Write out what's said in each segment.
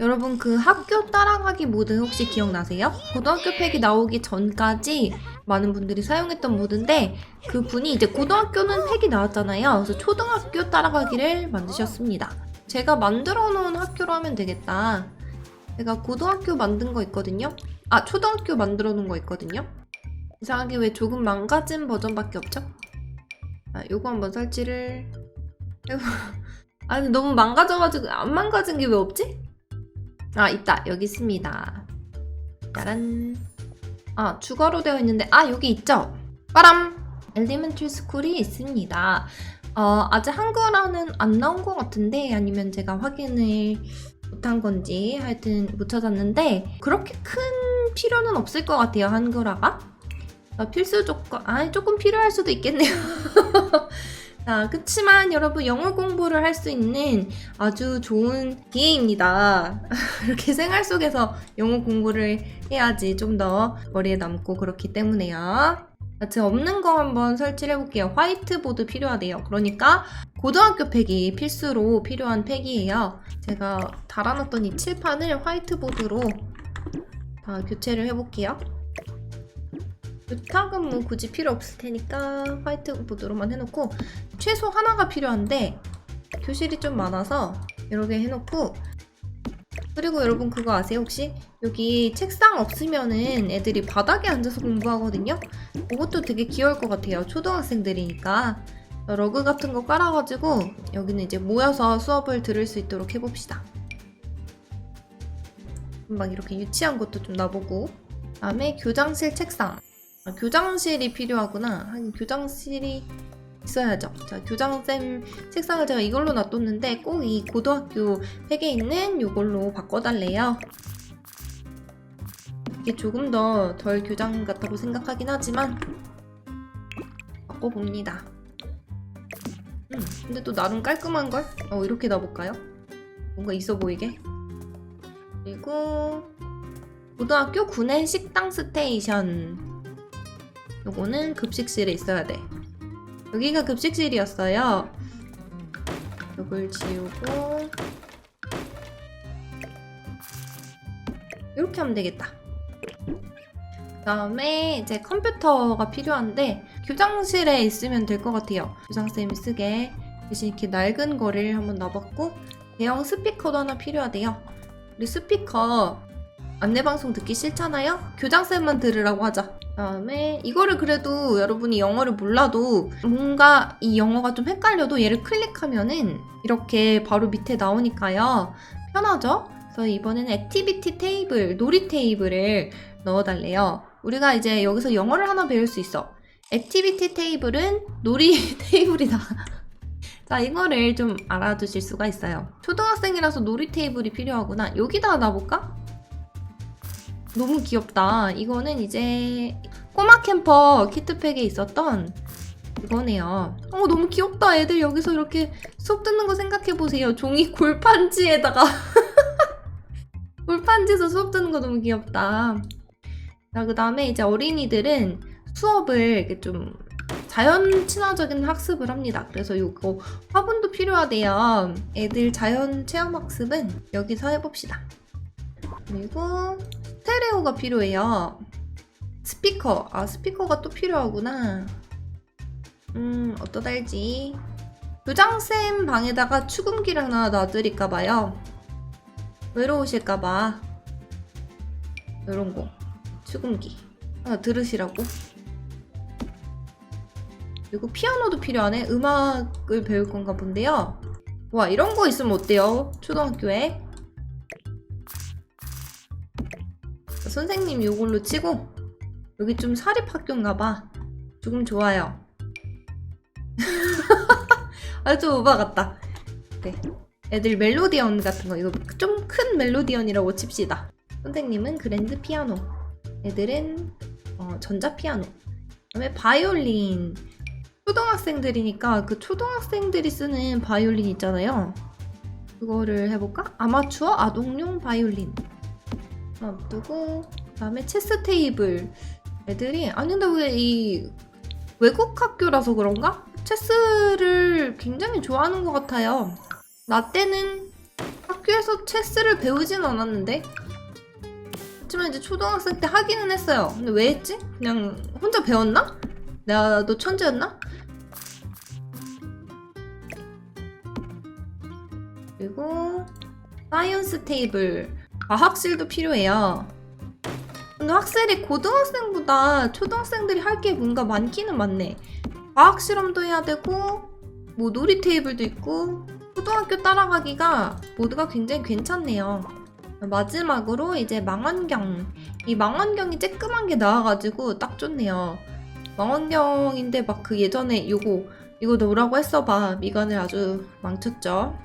여러분 그 학교 따라가기 모드 혹시 기억나세요? 고등학교 팩이 나오기 전까지 많은 분들이 사용했던 모드인데 그 분이 이제 고등학교는 팩이 나왔잖아요. 그래서 초등학교 따라가기를 만드셨습니다. 제가 만들어 놓은 학교로 하면 되겠다. 제가 고등학교 만든 거 있거든요. 아 초등학교 만들어 놓은 거 있거든요. 이상하게 왜 조금 망가진 버전밖에 없죠? 아 요거 한번 설치를 해보... 아니 너무 망가져가지고 안 망가진 게 왜 없지? 아 있다. 여기 있습니다. 짜란. 아 주거로 되어 있는데 아 여기 있죠? 빠람! 엘리멘트리 스쿨이 있습니다. 어, 아직 한글화는 안 나온 것 같은데 아니면 제가 확인을 못한 건지 하여튼 못 찾았는데 그렇게 큰 필요는 없을 것 같아요 한글화가. 아, 필수 조건 아 조금 필요할 수도 있겠네요 자, 그치만 여러분 영어 공부를 할 수 있는 아주 좋은 기회입니다. 이렇게 생활 속에서 영어 공부를 해야지 좀 더 머리에 남고 그렇기 때문에요. 자, 제 없는 거 한번 설치를 해볼게요. 화이트보드 필요하대요. 그러니까 고등학교 팩이 필수로 필요한 팩이에요. 제가 달아놨던 이 칠판을 화이트보드로 다 교체를 해볼게요. 부탁은 뭐 굳이 필요 없을 테니까 화이트보드로만 해놓고 최소 하나가 필요한데 교실이 좀 많아서 개 해놓고 그리고 여러분 그거 아세요? 혹시? 여기 책상 없으면은 애들이 바닥에 앉아서 공부하거든요? 그것도 되게 귀여울 것 같아요. 초등학생들이니까. 러그 같은 거 깔아가지고 여기는 이제 모여서 수업을 들을 수 있도록 해봅시다. 막 이렇게 유치한 것도 좀 놔보고. 다음에 교장실 책상 아, 교장실이 필요하구나. 하긴 교장실이 있어야죠. 자, 교장쌤 책상을 제가 이걸로 놔뒀는데 꼭 이 고등학교 팩에 있는 이걸로 바꿔달래요. 이게 조금 더 덜 교장 같다고 생각하긴 하지만 바꿔봅니다. 음, 근데 또 나름 깔끔한 걸? 어, 이렇게 놔볼까요? 뭔가 있어 보이게. 그리고 고등학교 구내 식당 스테이션 요거는 급식실에 있어야 돼. 여기가 급식실이었어요. 이걸 지우고 이렇게 하면 되겠다. 그 다음에 이제 컴퓨터가 필요한데 교장실에 있으면 될 것 같아요. 교장쌤이 쓰게 대신 이렇게 낡은 거를 한번 놔봤고 대형 스피커도 하나 필요하대요. 우리 스피커 안내방송 듣기 싫잖아요? 교장쌤만 들으라고 하자. 다음에 이거를 그래도 여러분이 영어를 몰라도 뭔가 이 영어가 좀 헷갈려도 얘를 클릭하면은 이렇게 바로 밑에 나오니까요. 편하죠? 그래서 이번에는 액티비티 테이블, 놀이 테이블을 넣어달래요. 우리가 이제 여기서 영어를 하나 배울 수 있어. 액티비티 테이블은 놀이 테이블이다. 자, 이거를 좀 알아두실 수가 있어요. 초등학생이라서 놀이 테이블이 필요하구나. 여기다가 놔볼까? 너무 귀엽다. 이거는 이제 꼬마 캠퍼 키트팩에 있었던 이거네요. 어, 너무 귀엽다. 애들 여기서 이렇게 수업 듣는 거 생각해보세요. 종이 골판지에다가. 골판지에서 수업 듣는 거 너무 귀엽다. 자, 그 다음에 이제 어린이들은 수업을 이렇게 좀 자연 친화적인 학습을 합니다. 그래서 이거 화분도 필요하대요. 애들 자연 체험 학습은 여기서 해봅시다. 그리고 스테레오가 필요해요. 스피커. 아, 스피커가 또 필요하구나. 음, 어떠달지. 교장쌤 방에다가 축음기를 하나 놔드릴까봐요. 외로우실까봐. 요런 거. 축음기. 하나 들으시라고. 그리고 피아노도 필요하네. 음악을 배울 건가 본데요. 와, 이런 거 있으면 어때요? 초등학교에. 선생님 이걸로 치고 여기 좀 사립학교인가봐. 조금 좋아요. 아주 오바 같다. 네. 애들 멜로디언 같은 거 이거 좀 큰 멜로디언이라고 칩시다. 선생님은 그랜드 피아노. 애들은 어, 전자 피아노. 그다음에 바이올린. 초등학생들이니까 그 초등학생들이 쓰는 바이올린 있잖아요. 그거를 해볼까? 아마추어 아동용 바이올린 놔두고 그다음에 체스 테이블 애들이 아니 근데 왜 이 외국 학교라서 그런가? 체스를 굉장히 좋아하는 것 같아요. 나 때는 학, 학교에서 체스를 배우진 않았는데 하지만 이제 초등학생 때 하기는 했어요 근데 왜 했지? 그냥 혼자 배웠나? 나도 천재였나? 그리고 사이언스 테이블 과학실도 필요해요 근데 확실히 고등학생보다 초등학생들이 할 게 뭔가 많기는 많네 과학 실험도 해야 되고 뭐 놀이 테이블도 있고 초등학교 따라가기가 모두가 굉장히 괜찮네요. 마지막으로 이제 망원경 이 망원경이 쬐끄만 게 나와가지고 딱 좋네요. 망원경인데 막 그 예전에 요거 이거 넣으라고 했어봐 미간을 아주 망쳤죠.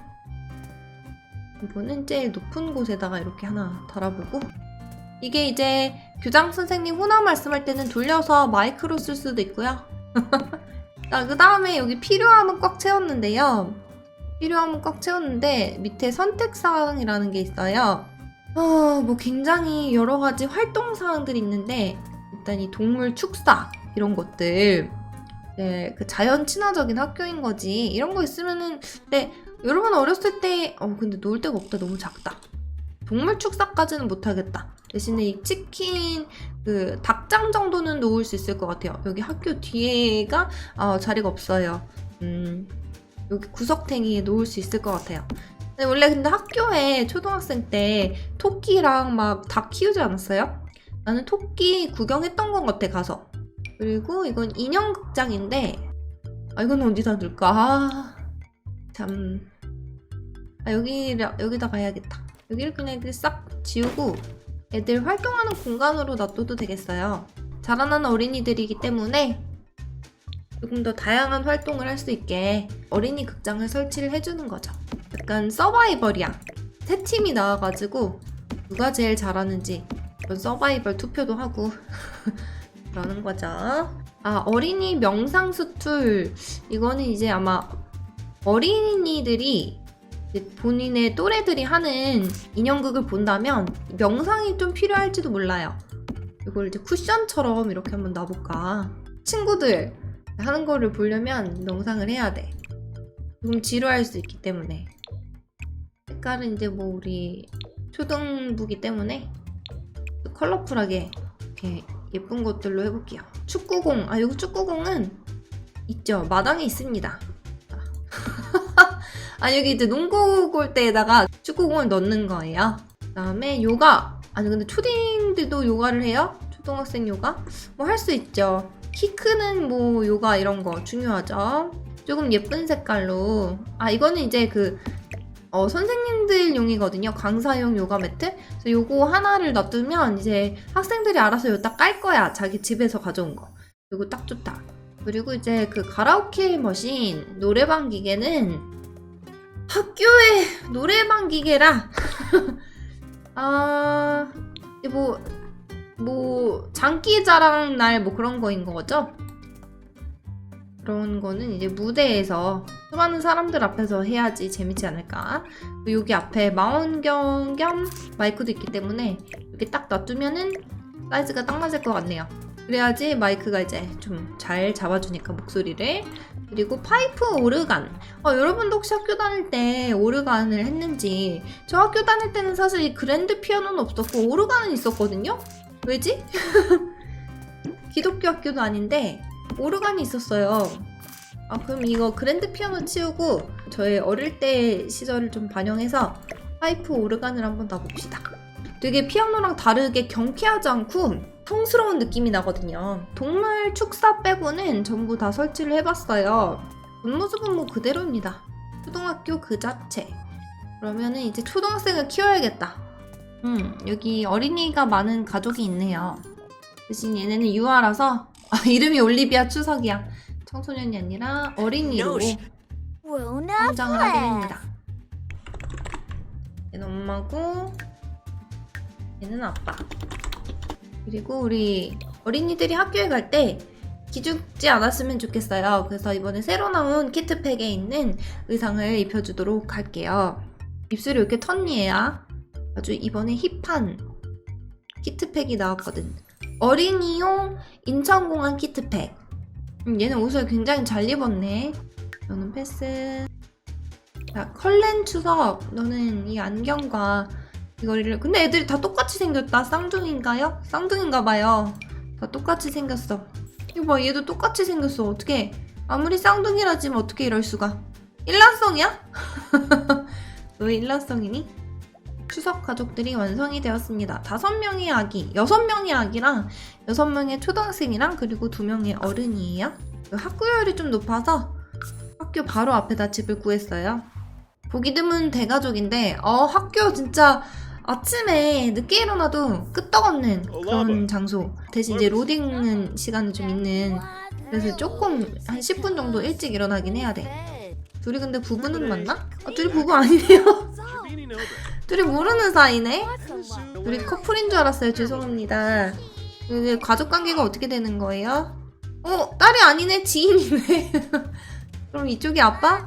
이거는 제일 높은 곳에다가 이렇게 하나 달아보고 이게 이제 교장 선생님 호나 말씀할 때는 돌려서 마이크로 쓸 수도 있고요. 자, 그 다음에 여기 필요함은 꽉 채웠는데요. 필요함은 꽉 채웠는데 밑에 선택사항이라는 게 있어요. 아, 뭐 굉장히 여러 가지 활동 사항들이 있는데 일단 이 동물 축사 이런 것들 네, 그 자연 친화적인 학교인 거지 이런 거 있으면은 네, 여러분 어렸을 때 어, 근데 놀 데가 없다 너무 작다. 동물 축사까지는 못하겠다. 대신에 이 치킨 그 닭장 정도는 놓을 수 있을 것 같아요. 여기 학교 뒤에가 아, 자리가 없어요. 음, 여기 구석탱이에 놓을 수 있을 것 같아요. 근데 원래 근데 학교에 초등학생 때 토끼랑 막 닭 키우지 않았어요? 나는 토끼 구경했던 것 같아 가서. 그리고 이건 인형극장인데 아 이건 어디다 둘까? 아, 참. 아 여기 여기다 가야겠다. 여기를 그냥 이렇게 싹 지우고 애들 활동하는 공간으로 놔둬도 되겠어요. 자라나는 어린이들이기 때문에 조금 더 다양한 활동을 할 수 있게 어린이 극장을 설치를 해주는 거죠. 약간 서바이벌이야. 세 팀이 나와가지고 누가 제일 잘하는지 서바이벌 투표도 하고 그러는 거죠. 아, 어린이 명상수툴. 이거는 이제 아마 어린이들이 본인의 또래들이 하는 인형극을 본다면 명상이 좀 필요할지도 몰라요. 이걸 이제 쿠션처럼 이렇게 한번 놔볼까. 친구들 하는 거를 보려면 명상을 해야 돼. 조금 지루할 수 있기 때문에. 색깔은 이제 뭐 우리 초등부기 때문에 컬러풀하게 이렇게 예쁜 것들로 해볼게요. 축구공. 아, 여기 축구공은 있죠. 마당에 있습니다. 아 여기 이제 농구 골대에다가 축구공을 넣는 거예요. 그다음에 요가. 아니 근데 초딩들도 요가를 해요? 초등학생 요가? 뭐 할 수 있죠. 키 크는 뭐 요가 이런 거 중요하죠. 조금 예쁜 색깔로. 아 이거는 이제 그 어, 선생님들 용이거든요. 강사용 요가 매트. 그래서 요거 하나를 놔두면 이제 학생들이 알아서 요딱 깔 거야. 자기 집에서 가져온 거. 요거 딱 좋다. 그리고 이제 그 가라오케 머신 노래방 기계는 학교에 노래방 기계라. 아, 뭐, 뭐, 장기 자랑 날 뭐 그런 거인 거죠? 그런 거는 이제 무대에서 수많은 사람들 앞에서 해야지 재밌지 않을까. 그리고 여기 앞에 망원경 겸 마이크도 있기 때문에 이렇게 딱 놔두면은 사이즈가 딱 맞을 것 같네요. 그래야지 마이크가 이제 좀 잘 잡아주니까 목소리를. 그리고 파이프 오르간. 어, 여러분도 혹시 학교 다닐 때 오르간을 했는지. 저 학교 다닐 때는 사실 이 그랜드 피아노는 없었고 오르간은 있었거든요? 왜지? 기독교 학교도 아닌데 오르간이 있었어요. 아, 그럼 이거 그랜드 피아노 치우고 저의 어릴 때 시절을 좀 반영해서 파이프 오르간을 한번 놔봅시다. 되게 피아노랑 다르게 경쾌하지 않고 성스러운 느낌이 나거든요. 동물 축사 빼고는 전부 다 설치를 해봤어요. 뒷모습은 뭐 그대로입니다. 초등학교 그 자체. 그러면은 이제 초등학생을 키워야겠다. 음, 여기 어린이가 많은 가족이 있네요. 대신 얘네는 유아라서 아, 이름이 올리비아 추석이야. 청소년이 아니라 어린이로 성장을 하게. 됩니다. 얘는 엄마고 얘는 아빠. 그리고 우리 어린이들이 학교에 갈 때 기죽지 않았으면 좋겠어요. 그래서 이번에 새로 나온 키트팩에 있는 의상을 입혀주도록 할게요. 입술이 왜 이렇게 턴니에야? 아주 이번에 힙한 키트팩이 나왔거든. 어린이용 인천공항 키트팩. 음, 얘는 옷을 굉장히 잘 입었네. 이거는 패스. 자, 컬렌 추석, 너는 이 안경과 이거를 근데 애들이 다 똑 같이 생겼다. 쌍둥이인가요? 쌍둥이인가 봐요. 다 똑같이 생겼어. 이거 봐, 얘도 똑같이 생겼어. 어떻게? 아무리 쌍둥이라지만 어떻게 이럴 수가? 일란성이야? 왜 일란성이니? 추석 가족들이 완성이 되었습니다. 다섯 명의 아기, 여섯 명의 아기랑 여섯 명의 초등학생이랑 그리고 두 명의 어른이에요. 그 학구열이 좀 높아서 학교 바로 앞에다 집을 구했어요. 보기 드문 대가족인데, 어, 학교 진짜 아침에 늦게 일어나도 끄떡없는 그런 장소. 대신 이제 로딩은 시간이 좀 있는. 그래서 조금 한 10분 정도 일찍 일어나긴 해야 돼. 둘이 근데 부부는 맞나? 아, 둘이 부부 아니네요. 둘이 모르는 사이네? 둘이 커플인 줄 알았어요. 죄송합니다. 이게 가족 관계가 어떻게 되는 거예요? 어, 딸이 아니네. 지인이네. 그럼 이쪽이 아빠?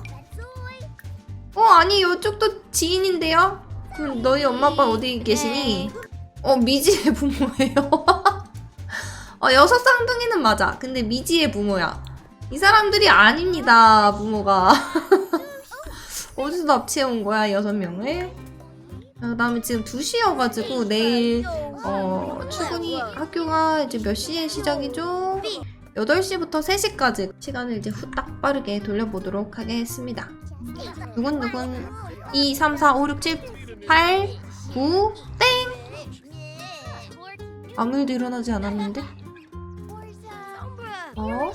어, 아니, 이쪽도 지인인데요? 그럼 너희 엄마 아빠 어디 계시니? 어, 미지의 부모예요. 어, 여섯 쌍둥이는 맞아. 근데 미지의 부모야. 이 사람들이 아닙니다, 부모가. 어디서 납치해 온 거야, 여섯 명을? 그 다음에 지금 2시여가지고 내일 어, 출근이 학교가 이제 몇 시에 시작이죠? 8시부터 3시까지 시간을 이제 후딱 빠르게 돌려보도록 하겠습니다. 누군누군 2, 3, 4, 5, 6, 7, 8, 9, 땡! 아무 일도 일어나지 않았는데? 어?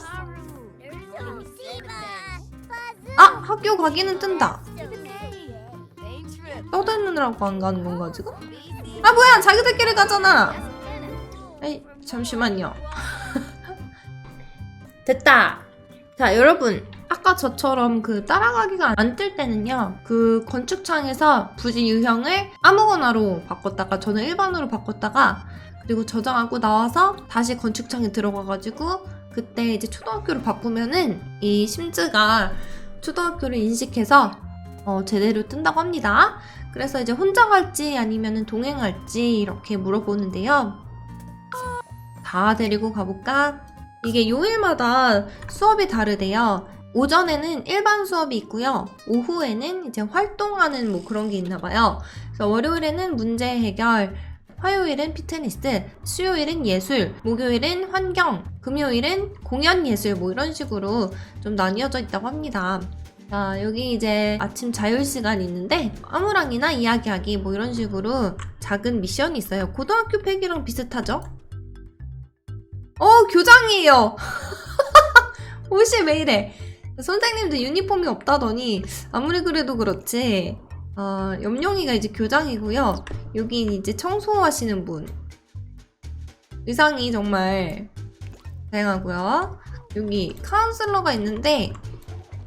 아! 학교 가기는 뜬다. 떠드느라고 안 가는 건가 지금? 아 뭐야 자기들끼리 가잖아 에이 잠시만요 됐다 자 여러분 아까 저처럼 그 따라가기가 안 뜰 때는요 그 건축창에서 부지 유형을 아무거나로 바꿨다가 저는 일반으로 바꿨다가 그리고 저장하고 나와서 다시 건축창에 들어가가지고 그때 이제 초등학교로 바꾸면은 이 심즈가 초등학교를 인식해서 어, 제대로 뜬다고 합니다. 그래서 이제 혼자 갈지 아니면 동행할지 이렇게 물어보는데요. 다 데리고 가볼까? 이게 요일마다 수업이 다르대요. 오전에는 일반 수업이 있고요. 오후에는 이제 활동하는 뭐 그런 게 있나 봐요. 그래서 월요일에는 문제 해결, 화요일은 피트니스, 수요일은 예술, 목요일은 환경, 금요일은 공연 예술 뭐 이런 식으로 좀 나뉘어져 있다고 합니다. 자, 여기 이제 아침 자율 시간이 있는데 아무랑이나 이야기하기 뭐 이런 식으로 작은 미션이 있어요. 고등학교 팩이랑 비슷하죠? 어, 교장이에요. 옷이 왜 이래? 선생님도 유니폼이 없다더니 아무리 그래도 그렇지. 어, 염룡이가 이제 교장이고요. 여기 이제 청소하시는 분. 의상이 정말 다양하고요. 여기 카운슬러가 있는데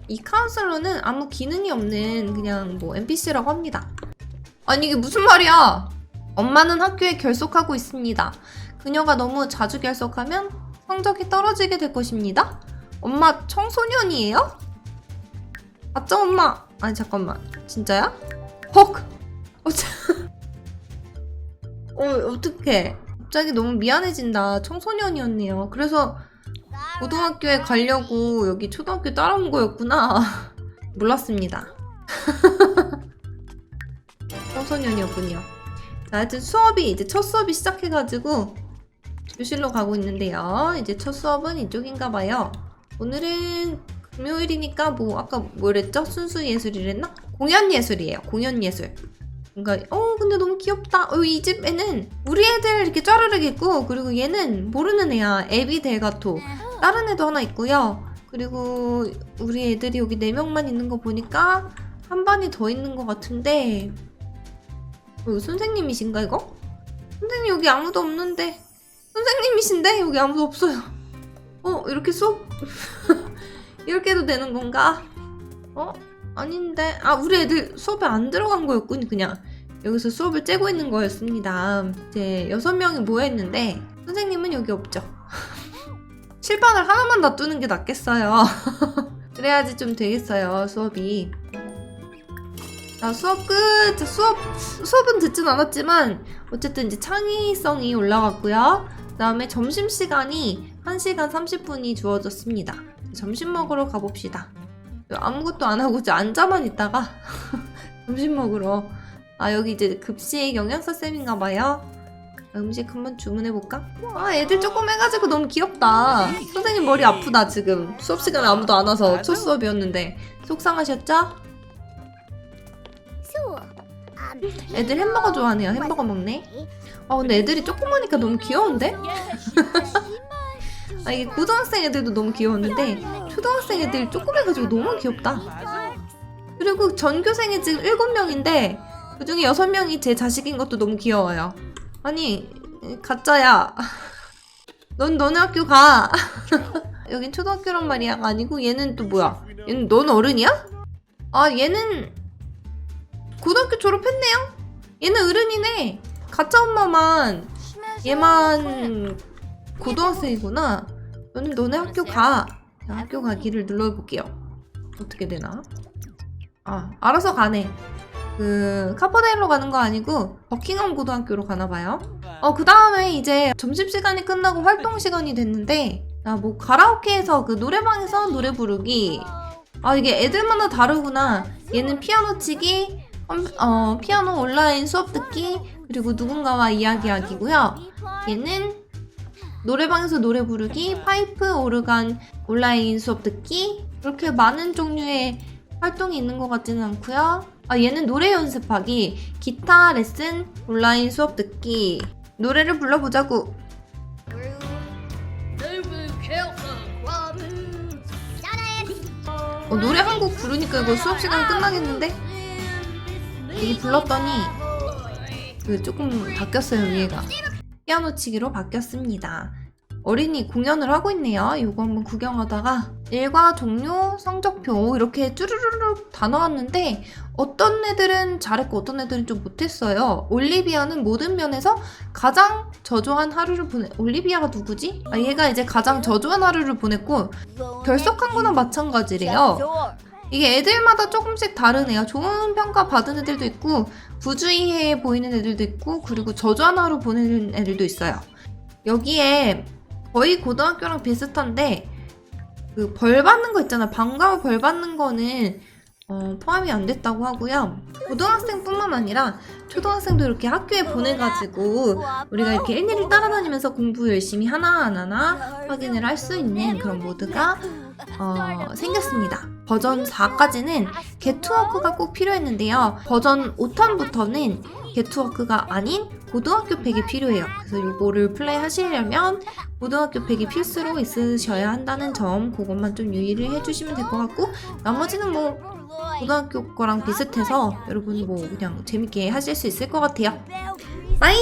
이 카운슬러는 아무 기능이 없는 그냥 뭐 NPC라고 합니다. 아니 이게 무슨 말이야? 엄마는 학교에 결석하고 있습니다. 그녀가 너무 자주 결석하면 성적이 떨어지게 될 것입니다. 엄마 청소년이에요? 맞죠 엄마? 아니 잠깐만 진짜야? 헉! 어, 참. 어 어떡해 갑자기 너무 미안해진다 청소년이었네요 그래서 고등학교에 가려고 여기 초등학교 따라온 거였구나. 몰랐습니다. 청소년이었군요. 자, 하여튼 수업이 이제 첫 수업이 시작해가지고 교실로 가고 있는데요. 이제 첫 수업은 이쪽인가 봐요. 오늘은 금요일이니까 뭐 아까 뭐랬죠? 순수 예술이랬나? 공연 예술이에요. 공연 예술. 뭔가 어 근데 너무 귀엽다. 어, 이 집에는 우리 애들 이렇게 짜르르 있고 그리고 얘는 모르는 애야. 에비 데가토. 다른 애도 하나 있고요. 그리고 우리 애들이 여기 4명만 있는 거 보니까 한 반이 더 있는 것 같은데 어, 선생님이신가 이거? 선생님 여기 아무도 없는데 선생님이신데 여기 아무도 없어요. 어 이렇게 수업 이렇게 해도 되는 건가? 어 아닌데 아 우리 애들 수업에 안 들어간 거였군 그냥 여기서 수업을 째고 있는 거였습니다. 이제 여섯 명이 모여 있는데 선생님은 여기 없죠. 칠판을 하나만 놔두는 게 낫겠어요. 그래야지 좀 되겠어요, 수업이. 자, 수업 끝! 자, 수업, 수업은 듣진 않았지만, 어쨌든 이제 창의성이 올라갔고요. 그 다음에 점심시간이 1시간 30분이 주어졌습니다. 점심 먹으러 가봅시다. 아무것도 안 하고 이제 앉아만 있다가 점심 먹으러 아 여기 이제 급식 영양사 쌤인가 봐요 음식 한번 주문해 볼까? 아 애들 조금 해가지고 너무 귀엽다 선생님 머리 아프다 지금 수업 시간에 아무도 안 와서 첫 수업이었는데 속상하셨죠? 애들 햄버거 좋아하네요 햄버거 먹네 아 근데 애들이 조그마니까 너무 귀여운데? 아 이게 고등학생 애들도 너무 귀여웠는데 초등학생 애들 조그매가지고 너무 귀엽다. 그리고 전교생이 지금 7명인데 그중에 6명이 제 자식인 것도 너무 귀여워요. 아니 가짜야. 넌 너네 학교 가. 여긴 초등학교란 말이야. 아니고 얘는 또 뭐야? 얘는 넌 어른이야? 아 얘는 고등학교 졸업했네요? 얘는 어른이네. 가짜 엄마만 얘만 고등학생이구나. 너는 너네 학교 가. 자, 학교 가기를 눌러볼게요. 어떻게 되나? 아 알아서 가네. 그 카퍼데일로 가는 거 아니고 버킹엄 고등학교로 가나 봐요. 어 그 다음에 이제 점심시간이 끝나고 활동 시간이 됐는데 아 뭐 가라오케에서 그 노래방에서 노래 부르기. 아 이게 애들마다 다르구나. 얘는 피아노 치기 컴- 어 피아노 온라인 수업 듣기 그리고 누군가와 이야기하기고요. 얘는 노래방에서 노래 부르기 파이프 오르간 온라인 수업 듣기 그렇게 많은 종류의 활동이 있는 것 같지는 않고요. 아 얘는 노래 연습하기 기타 레슨 온라인 수업 듣기. 노래를 불러보자고. 어, 노래 한 곡 부르니까 이거 수업 시간 끝나겠는데? 이게 불렀더니 그 조금 바뀌었어요 위에가 피아노 치기로 바뀌었습니다. 어린이 공연을 하고 있네요. 이거 한번 구경하다가 일과 종료 성적표 이렇게 쭈르르륵 다 나왔는데 어떤 애들은 잘했고 어떤 애들은 좀 못했어요. 올리비아는 모든 면에서 가장 저조한 하루를 보내 올리비아가 누구지? 아 얘가 이제 가장 저조한 하루를 보냈고 결석한 거나 마찬가지래요 이게 애들마다 조금씩 다르네요. 좋은 평가 받은 애들도 있고 부주의해 보이는 애들도 있고 그리고 하루 보내는 애들도 있어요. 여기에 거의 고등학교랑 비슷한데 그 벌 받는 거 있잖아. 방과후 벌 받는 거는 어, 포함이 안 됐다고 하고요. 고등학생뿐만 아니라 초등학생도 이렇게 학교에 보내가지고 우리가 이렇게 일일이 따라다니면서 공부 열심히 하나하나 확인을 할 수 있는 그런 모드가 어, 생겼습니다. 버전 4까지는 게트워크가 꼭 필요했는데요. 버전 5탄부터는 게트워크가 아닌 고등학교 팩이 필요해요. 그래서 이거를 플레이 하시려면 고등학교 팩이 필수로 있으셔야 한다는 점 그것만 좀 유의를 해주시면 될 것 같고 나머지는 뭐 고등학교 거랑 비슷해서 여러분 뭐 그냥 재밌게 하실 수 있을 것 같아요. 빠이!